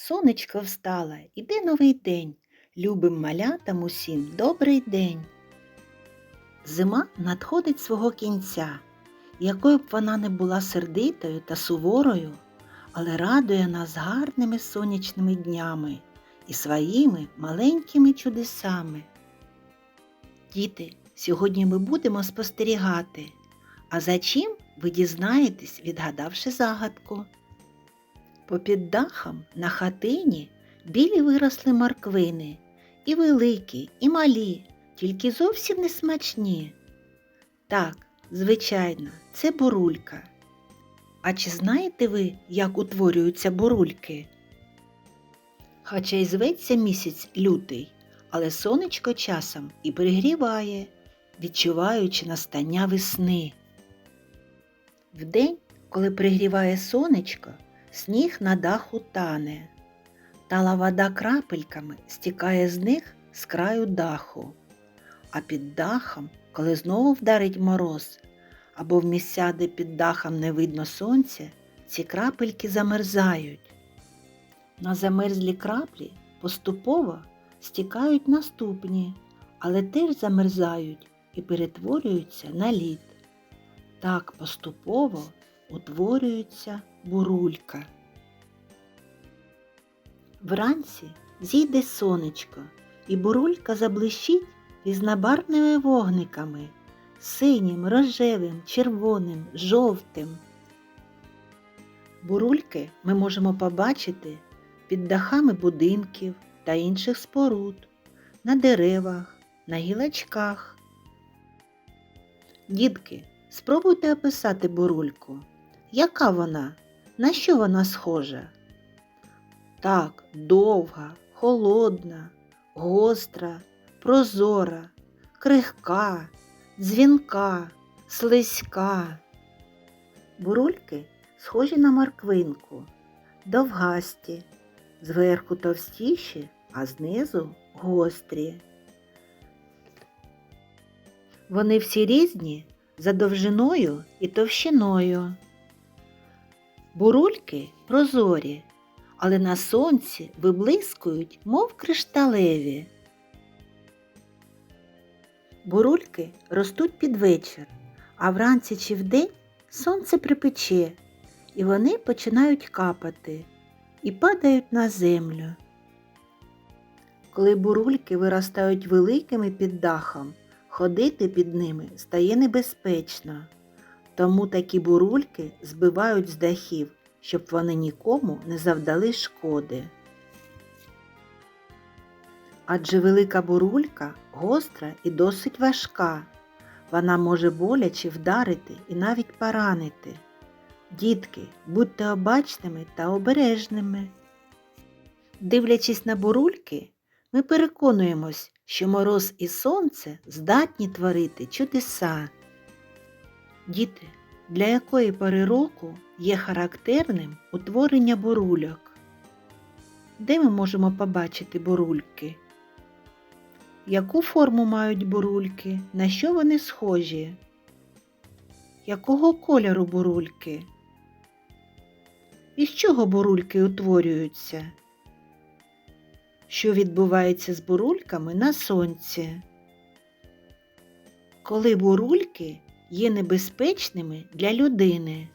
сонечко встала, іде новий день. Любим малятам усім добрий день. Зима надходить свого кінця, якою б вона не була сердитою та суворою, але радує нас гарними сонячними днями і своїми маленькими чудесами. Діти, сьогодні ми будемо спостерігати, а за чим ви дізнаєтесь, відгадавши загадку. Попід дахом на хатині білі виросли морквини, і великі, і малі, тільки зовсім не смачні. Так, звичайно, це бурулька. А чи знаєте ви, як утворюються бурульки? Хоча й зветься місяць лютий, але сонечко часом і пригріває, відчуваючи настання весни. Вдень, коли пригріває сонечко, сніг на даху тане, тала вода крапельками стікає з них з краю даху, а під дахом, коли знову вдарить мороз, або в місця, де під дахом не видно сонця, ці крапельки замерзають. На замерзлі краплі поступово стікають наступні, але теж замерзають і перетворюються на лід. Так поступово утворюється бурулька. Вранці зійде сонечко, і бурулька заблищить різнобарвними вогниками синім, рожевим, червоним, жовтим. Бурульки ми можемо побачити під дахами будинків та інших споруд, на деревах, на гілочках. Дітки, спробуйте описати бурульку. Яка вона? На що вона схожа? Так, довга, холодна, гостра, прозора, крихка, дзвінка, слизька. Бурульки схожі на морквинку, довгасті, зверху товстіші, а знизу гострі. Вони всі різні за довжиною і товщиною. Бурульки прозорі, але на сонці виблискують, мов кришталеві. Бурульки ростуть під вечір, а вранці чи вдень сонце припече, і вони починають капати і падають на землю. Коли бурульки виростають великими під дахом, ходити під ними стає небезпечно. Тому такі бурульки збивають з дахів, щоб вони нікому не завдали шкоди. Адже велика бурулька гостра і досить важка. Вона може боляче вдарити і навіть поранити. Дітки, будьте обачними та обережними. Дивлячись на бурульки, ми переконуємось, що мороз і сонце здатні творити чудеса. Діти, для якої пори року є характерним утворення бурульок? Де ми можемо побачити бурульки? Яку форму мають бурульки? На що вони схожі? Якого кольору бурульки? Із чого бурульки утворюються? Що відбувається з бурульками на сонці? Коли бурульки є небезпечними для людини?